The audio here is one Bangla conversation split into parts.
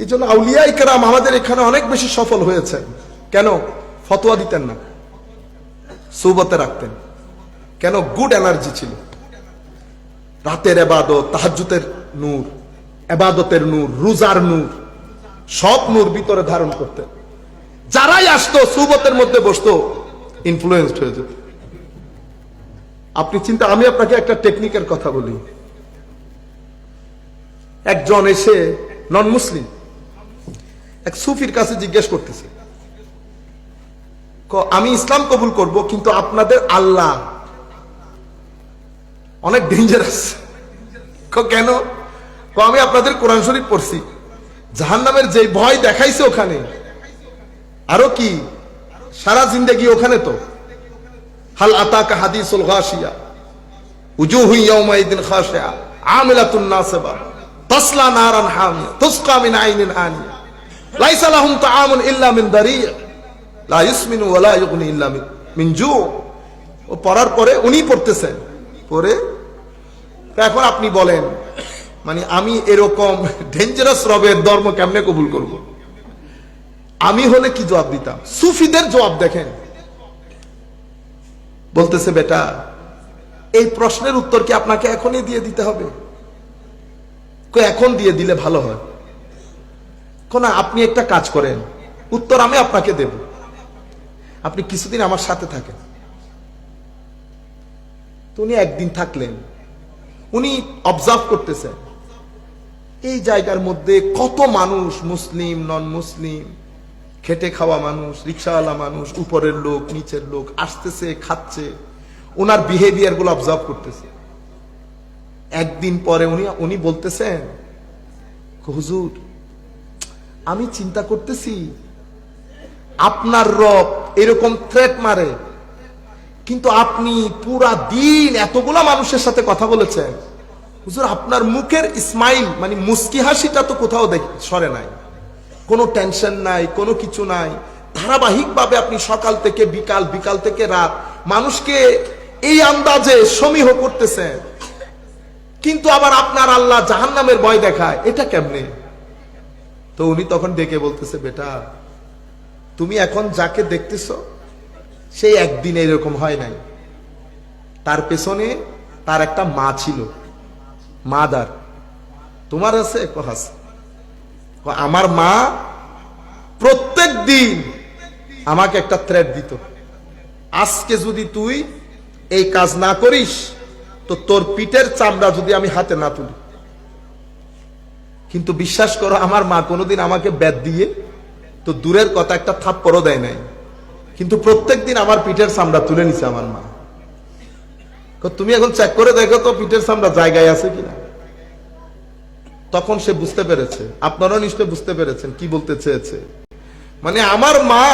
এই জন্য আউলিয়া ইকরাম আমাদের এখানে অনেক বেশি সফল হয়েছে। কেন? ফতোয়া দিতেন না। সৌবতে রাখতেন। কেন? গুড এনার্জি ছিল। রাতের এবাদত তাহাজ্জুতের নূর, এবাদতের নূর, রোজার নূর, সব নূর ভিতরে ধারণ করতেন। যারাই আসতো সুবতের মধ্যে বসতো ইনফ্লুয়েসড হয়ে যেত। আপনি চিন্তা, আমি আপনাকে একটা টেকনিকের কথা বলি। একজন এসে নন মুসলিম এক সুফির কাছে জিজ্ঞেস করতেছে। আমি ইসলাম কবুল করব, কিন্তু আপনাদের আল্লাহ অনেক ডেঞ্জারাস কেন? আমি আপনাদের কোরআন শরীফ পড়ছি। জাহান নামের যে ভয় দেখাইছে ওখানে, আরও কি? সারা জিন্দগি ওখানে তো। হাল আতাকা হাদিসুল গাশিয়া উজুহু ইয়াউমাইদিন খাশিয়া, আমিলাতুন নাসিবা, তাসলা নারান হামিয়া, তুসকা মিন আইনিন আনিয়া তাআমুন ইল্লা মিন লা ইউসমিনু ওয়া লা ইউগনি ইল্লা মিন জু' ও পড়ার পরে উনি পড়তেছেন। পরে এখন আপনি বলেন মানে আমি এরকম ডেঞ্জারাস রবের ধর্ম কেমনে কবুল করব? আমি হলে কি জবাব দিতাম? সুফিদের জবাব দেখেন। বলতেছে, বেটা, এই প্রশ্নের উত্তর কি আপনাকে এখনই দিয়ে দিতে হবে? এখন দিয়ে দিলে ভালো হয়। কোন আপনি একটা কাজ করেন। উত্তর আমি আপনাকে দেব। আপনি কিছুদিন আমার সাথে থাকেন। তো উনি একদিন থাকলেন। উনি অবজার্ভ করতেছেন। এই জায়গার মধ্যে কত মানুষ মুসলিম নন মুসলিম খেটে খাওয়া মানুষ, রিক্সাওয়ালা মানুষ, উপরের লোক, নিচের লোক, আসতেছে, খাচ্ছে। ওনার বিহেভিয়ারগুলো অবজার্ভ করতেছে। একদিন পরে উনি উনি বলতেছেন, হুজুর আমি চিন্তা করতেছি, আপনার রব এরকম থ্রেট মারে। কিন্তু আপনি পুরা দিন এতগুলা মানুষের সাথে কথা বলেছেন। হুজুর, আপনার মুখের স্মাইল মানে মুস্কি হাসিটা তো কোথাও সরে নাই। কোনো টেনশন নাই, কোনো কিছু নাই। ধারাবাহিকভাবে আপনি সকাল থেকে বিকাল বিকাল থেকে রাত মানুষকে এই আন্দাজে সমীহ করতেছেন। কিন্তু আবার আপনার আল্লাহ জাহান্নামের ভয় দেখায়। এটা কেমনে? তো উনি তখন ডেকে বলতেছে, বেটা, তুমি এখন যাকে দেখতেছ, সেই একদিন এরকম হয় নাই। তার পেছনে তার একটা মা ছিল, মাদার। তোমার আছে? কহাস আমার মা প্রত্যেক দিন আমাকে একটা থ্রেট দিত। আজকে যদি তুই এই কাজ না করিস, তো তোর পিঠের চামড়া যদি আমি হাতে না তুলি। কিন্তু বিশ্বাস করো, আমার মা কোনোদিন আমাকে ব্যাদ দিয়ে তো দূরের কথা একটা থাপ্পড়ও দেয় নাই। কিন্তু প্রত্যেক দিন আমার পিঠের চামড়া তুলে নিছে আমার মা। তুমি এখন চেক করে দেখো তো পিঠের চামড়া জায়গায় আছে কিনা। তখন সে বুঝতে পেরেছে, আপনারাও নিশ্চয় বুঝতে পেরেছেন কি বলতে চেয়েছে। মানে আমার মা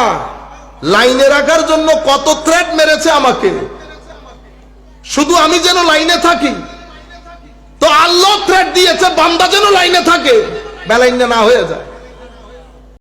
লাইনে রাখার জন্য কত থ্রেট মেরেছে আমাকে। শুধু আমি যেন লাইনে থাকি দিয়েছে বান্দা যেন লাইনে থাকে। বেলাইন না হয়ে যায়।